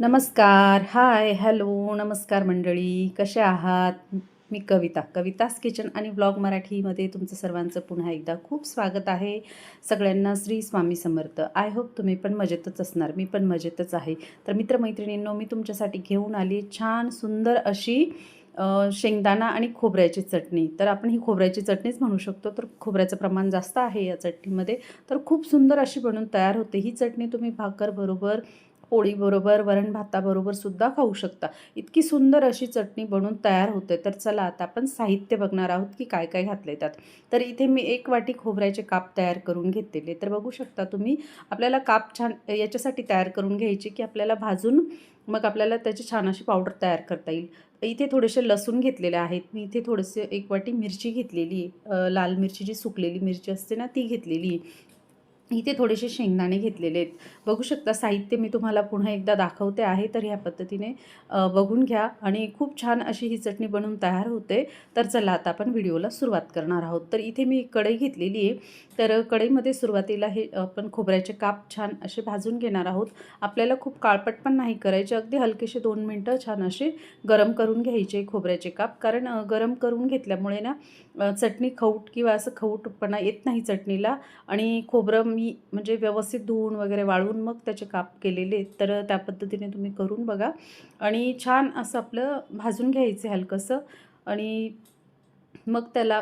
नमस्कार. Hi hello नमस्कार मंडळी. कसे आहात? मी कविता. कवितास किचन आणि ब्लॉग मराठीमध्ये तुमचं सर्वांचं पुन्हा एकदा खूप स्वागत आहे. सगळ्यांना श्री स्वामी समर्थ. आय होप तुम्ही पण मजेतच असणार. मी पण मजेतच आहे. तर मित्रमैत्रिणींनो मी तुमच्यासाठी घेऊन आली छान सुंदर अशी शेंगदाणा आणि खोबऱ्याची चटणी. तर आपण ही खोबऱ्याची चटणीच म्हणू शकतो. तर खोबऱ्याचं प्रमाण जास्त आहे या चटणीमध्ये. तर खूप सुंदर अशी बनून तयार होते. ही चटणी तुम्ही भाकरबरोबर पोळीबरोबर वरण भाताबरोबर सुद्धा खाऊ शकता. इतकी सुंदर अशी चटणी बनून तयार होते. तर चला आता आपण साहित्य बघणार आहोत की काय काय घातले त्यात. तर इथे मी एक वाटी खोबऱ्याचे काप तयार करून घेतलेले. तर बघू शकता तुम्ही आपल्याला काप छान याच्यासाठी तयार करून घ्यायचे की आपल्याला भाजून मग आपल्याला त्याची छान अशी पावडर तयार करता येईल. इथे थोडेसे लसूण घेतलेले आहेत. मी इथे थोडेसे एक वाटी मिरची घेतलेली लाल मिरची जी सुकलेली मिरची असते ना ती घेतलेली इथे थोडेसे शेंगदाणे घेतलेले आहेत. बघू शकता साहित्य मी तुम्हाला पुन्हा एकदा दाखवते आहे तर ह्या पद्धतीने बघून घ्या. आणि खूप छान अशी ही चटणी बनवून तयार होते. तर चला आता आपण व्हिडिओला सुरुवात करणार आहोत. तर इथे मी एक कढई घेतलेली आहे. तर कढईमध्ये सुरुवातीला हे आपण खोबऱ्याचे काप छान असे भाजून घेणार आहोत. आपल्याला खूप काळपट पण नाही करायचे. अगदी हलकेसे दोन मिनटं छान असे गरम करून घ्यायचे खोबऱ्याचे काप. कारण गरम करून घेतल्यामुळे ना चटणी खऊट किंवा असं खऊटपणा येत नाही चटणीला. आणि खोबरं मी म्हणजे व्यवस्थित धुवून वगैरे वाळवून मग त्याचे काप केलेले तर त्या पद्धतीने तुम्ही करून बघा. आणि छान असं आपलं भाजून घ्यायचं हलकंसं. आणि मग त्याला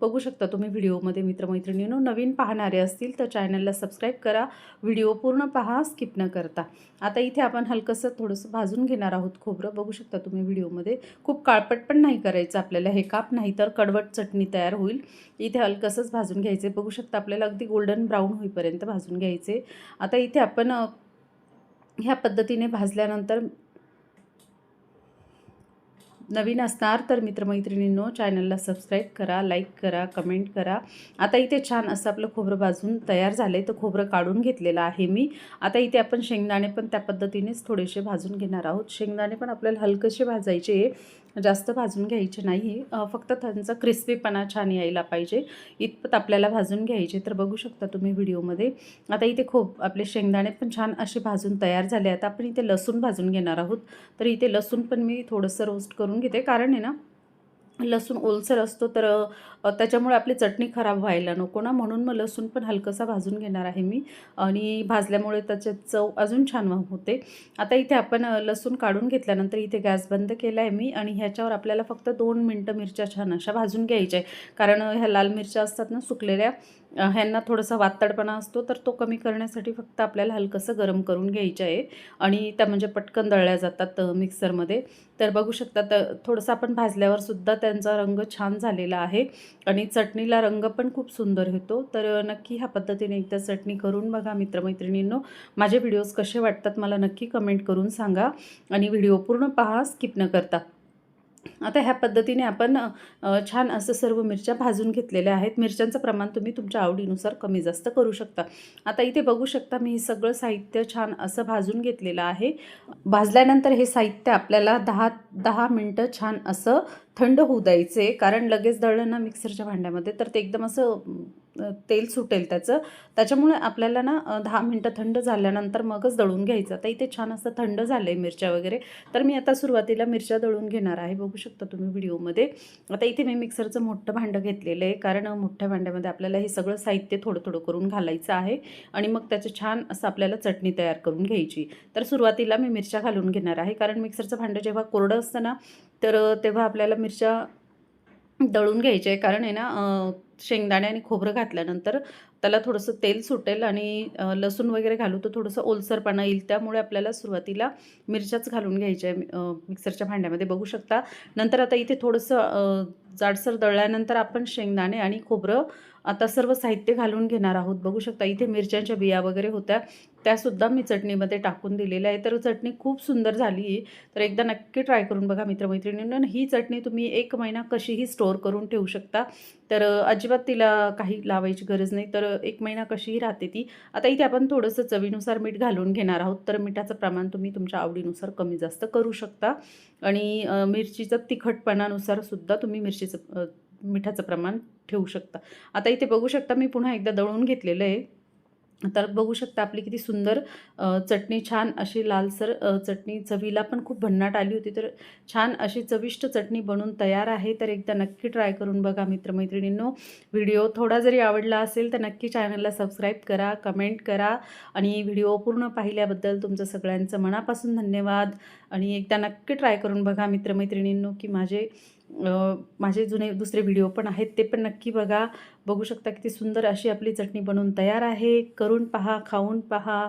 बघू शकता तुम्ही व्हिडिओमध्ये मित्रमैत्रिणीनो नवीन पाहणारे असतील तर चॅनलला सबस्क्राईब करा व्हिडिओ पूर्ण पहा स्किप न करता. आता इथे आपण हलकंसं थोडंसं भाजून घेणार आहोत खोबरं. बघू शकता तुम्ही व्हिडिओमध्ये. खूप काळपट पण नाही करायचं आपल्याला हे काप नाही तर कडवट चटणी तयार होईल. इथे हलकंसंच भाजून घ्यायचे. बघू शकता आपल्याला अगदी गोल्डन ब्राऊन होईपर्यंत भाजून घ्यायचे. आता इथे आपण ह्या पद्धतीने भाजल्यानंतर नवीन असणार तर मित्रमैत्रिणींनो चॅनलला सबस्क्राईब करा लाईक करा कमेंट करा. आता इथे छान असं आपलं खोबरं भाजून तयार झाले तर खोबरं काढून घेतलेलं आहे मी. आता इथे आपण शेंगदाणे पण त्या पद्धतीनेच थोडेसे भाजून घेणार आहोत. शेंगदाणे पण आपल्याला हलकसे भाजायचे जास्त भाजून घ्यायचे नाही फक्त त्यांचा क्रिस्पीपणा छान यायला पाहिजे. इतपत आपल्याला भाजून घ्यायचे तर बघू शकता तुम्ही व्हिडिओमध्ये. आता इथे खूप आपले शेंगदाणे पण छान असे भाजून तयार झाले आता आपण इथे लसूण भाजून घेणार आहोत. तर इथे लसूण पण मी थोडंसं रोस्ट करून घेते. कारण आहे ना लसूण ओलसर असतो तर त्याच्यामुळे आपली चटणी खराब व्हायला नको ना. म्हणून मग लसूण पण हलकंसा भाजून घेणार आहे मी. आणि भाजल्यामुळे त्याच्यात चव अजून छान होते. आता इथे आपण लसूण काढून घेतल्यानंतर इथे गॅस बंद केला आहे मी. आणि ह्याच्यावर आपल्याला फक्त दोन मिनटं मिरच्या छान अशा भाजून घ्यायच्या आहे कारण ह्या लाल मिरच्या असतात ना सुकलेल्या ह्यांना थोडासा वातडपणा असतो तर तो कमी करण्यासाठी फक्त आपल्याला हलकंसं गरम करून घ्यायचं आहे. आणि त्या म्हणजे पटकन दळल्या जातात मिक्सरमध्ये. तर बघू शकता तर थोडंसं आपण भाजल्यावर सुद्धा त्यांचा रंग छान झालेला आहे. आणि चटणीला रंग पण खूप सुंदर होतो. तर नक्की ह्या पद्धतीने एकदा चटणी करून बघा मित्रमैत्रिणींनो. माझे व्हिडिओज कसे वाटतात मला नक्की कमेंट करून सांगा. आणि व्हिडिओ पूर्ण पहा स्किप न करता. आता ह्या पद्धतीने आपण छान असं सर्व मिरच्या भाजून घेतलेल्या आहेत. मिरच्यांचं प्रमाण तुम्ही तुमच्या आवडीनुसार कमी जास्त करू शकता. आता इथे बघू शकता मी हे सगळं साहित्य छान असं भाजून घेतलेलं आहे. भाजल्यानंतर हे साहित्य आपल्याला दहा दहा मिनटं छान असं थंड होऊ द्यायचे कारण लगेच दळलं ना मिक्सरच्या भांड्यामध्ये तर ते एकदम असं तेल सुटेल त्याचं. त्याच्यामुळे आपल्याला ना दहा मिनटं थंड झाल्यानंतर मगच दळून घ्यायचं. आता इथे छान असं थंड झालं आहे मिरच्या वगैरे. तर मी आता सुरुवातीला मिरच्या दळून घेणार आहे. बघू शकता तुम्ही व्हिडिओमध्ये. आता इथे मी मिक्सरचं मोठं भांडं घेतलेलं आहे. कारण मोठ्या भांड्यामध्ये आपल्याला हे सगळं साहित्य थोडं थोडं करून घालायचं आहे. आणि मग त्याचं छान असं आपल्याला चटणी तयार करून घ्यायची. तर सुरुवातीला मी मिरच्या घालून घेणार आहे. कारण मिक्सरचं भांडं जेव्हा कोरडं असतं ना तर तेव्हा आपल्याला मिरच्या दळून घ्यायचे. आहे कारण आहे ना शेंगदाणे आणि खोबरं घातल्यानंतर त्याला थोडंसं तेल सुटेल आणि लसूण वगैरे घालू तर थोडंसं ओलसरपणा येईल. त्यामुळे आपल्याला सुरुवातीला मिरच्याच घालून घ्यायच्या मिक्सरच्या भांड्यामध्ये बघू शकता. नंतर आता इथे थोडंसं जाडसर दळल्यानंतर आपण शेंगदाणे आणि खोबरं आता सर्व साहित्य घालून घेणार आहोत. बघू शकता इथे मिरच्यांच्या बिया वगैरे होत्या. त्यासुद्धा मी चटणीमध्ये टाकून दिलेल्या आहे तर चटणी खूप सुंदर झाली आहे तर एकदा नक्की ट्राय करून बघा मित्रमैत्रिणींना. ही चटणी तुम्ही एक महिना कशीही स्टोअर करून ठेवू शकता. तर अजिबात तिला काही लावायची गरज नाही. तर एक महिना कशीही राहते ती. आता इथे आपण थोडंसं चवीनुसार मीठ घालून घेणार आहोत. तर मिठाचं प्रमाण तुम्ही तुमच्या आवडीनुसार कमी जास्त करू शकता. आणि मिरचीचं तिखटपणानुसार सुद्धा तुम्ही मिरचीचं मिठाचं प्रमाण ठेवू शकता. आता इथे बघू शकता मी पुन्हा एकदा दळून घेतलेलं आहे. तर बघू शकता आपली किती सुंदर चटणी छान अशी लालसर चटणी चवीला पण खूप भन्नाट आली होती. तर छान अशी चविष्ट चटणी बनून तयार आहे. तर एकदा नक्की ट्राय करून बघा मित्रमैत्रिणींनो. व्हिडिओ थोडा जरी आवडला असेल तर नक्की चॅनलला सबस्क्राईब करा कमेंट करा आणि व्हिडिओ पूर्ण पाहिल्याबद्दल तुमचं सगळ्यांचं मनापासून धन्यवाद. आणि एकदा नक्की ट्राय करून बघा मित्रमैत्रिणींनो की माझे माझे जुने दुसरे व्हिडिओ पण आहेत ते पण नक्की बघा. बघू शकता किती सुंदर अशी आपली चटणी बनवून तयार आहे. करून पहा खाऊन पहा.